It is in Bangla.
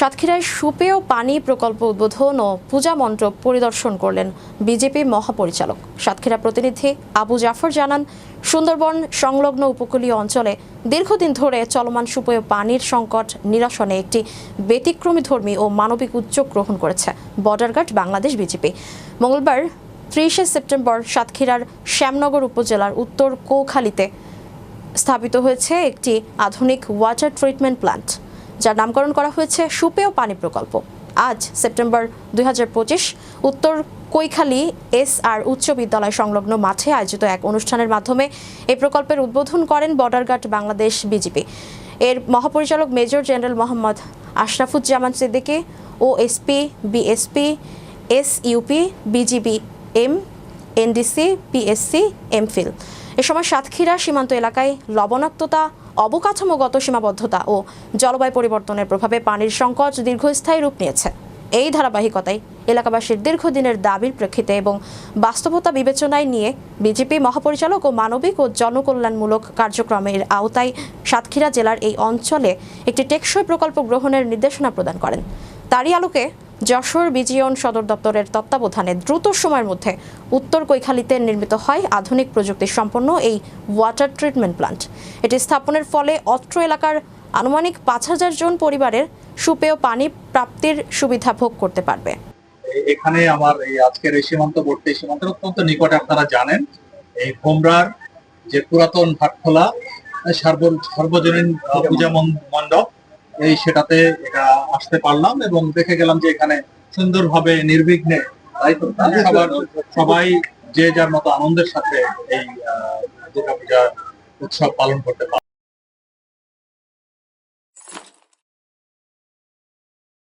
সাতক্ষীরায় সুপেয় পানি প্রকল্প উদ্বোধন ও পূজা মণ্ডপ পরিদর্শন করলেন বিজেপি মহাপরিচালক। সাতক্ষীরা প্রতিনিধি আবু জাফর জানান, সুন্দরবন সংলগ্ন উপকূলীয় অঞ্চলে দীর্ঘদিন ধরে চলমান সুপেয় পানির সংকট নিরসনে একটি ব্যতিক্রমী ধর্মী ও মানবিক উদ্যোগ গ্রহণ করেছে বর্ডার গার্ড বাংলাদেশ বিজেপি। মঙ্গলবার ত্রিশে সেপ্টেম্বর সাতক্ষীরার শ্যামনগর উপজেলার উত্তর কৌখালীতে স্থাপিত হয়েছে একটি আধুনিক ওয়াটার ট্রিটমেন্ট প্ল্যান্ট। যার নামকরণ করা হয়েছে সুপেয় পানি প্রকল্প। আজ সেপ্টেম্বর দুই হাজার পঁচিশ, উত্তর কৈখালী এস আর উচ্চ বিদ্যালয় সংলগ্ন মাঠে আয়োজিত এক অনুষ্ঠানের মাধ্যমে এই প্রকল্পের উদ্বোধন করেন বর্ডার গার্ড বাংলাদেশ বিজেপি। এর মহাপরিচালক মেজর জেনারেল মোহাম্মদ আশরাফুজ্জামান সিদ্দিকী ও SP BSP S UP BGB M NDC PSC MPhil এ সময় সাতক্ষীরা সীমান্ত এলাকায় লবণাক্ততা অবকাঠামোগত সীমাবদ্ধতা ও জলবায়ু পরিবর্তনের প্রভাবে পানির সংকট দীর্ঘস্থায়ী রূপ নিয়েছে। এই ধারাবাহিকতায় এলাকাবাসীর দীর্ঘদিনের দাবির প্রেক্ষিতে এবং বাস্তবতা বিবেচনায় নিয়ে বিজেপি মহাপরিচালক ও মানবিক ও জনকল্যাণমূলক কার্যক্রমের আওতায় সাতক্ষীরা জেলার এই অঞ্চলে একটি টেকসই প্রকল্প গ্রহণের নির্দেশনা প্রদান করেন। তারই আলোকে যশোর বিজিয়ন সদর দপ্তরের তত্ত্বাবধানে দ্রুত সময়ের মধ্যে উত্তর কৈখালীতে নির্মিত হয় আধুনিক প্রযুক্তি সম্পন্ন এই ওয়াটার ট্রিটমেন্ট প্ল্যান্ট এটি স্থাপনের ফলে অত্র এলাকার আনুমানিক পাঁচ হাজার জন পরিবারের সুপেয় পানি প্রাপ্তির সুবিধা ভোগ করতে পারবে। এখানে আমার এই আজকের এই সীমান্তবর্তী সীমান্তের অত্যন্ত নিকটে আপনারা জানেন, এই ভোমরার যে পুরাতন ভাটখোলা সার্ব- সার্বজনীন পূজা মণ্ডপ এই সেটাতে এটা আসতে পারলাম এবং দেখে গেলাম যে এখানে সুন্দরভাবে নির্বিঘ্নে তাই তো? সবার সবাই যে যার মতো আনন্দের সাথে এই আহ, দুর্গাপূজা উৎসব পালন করতে পারে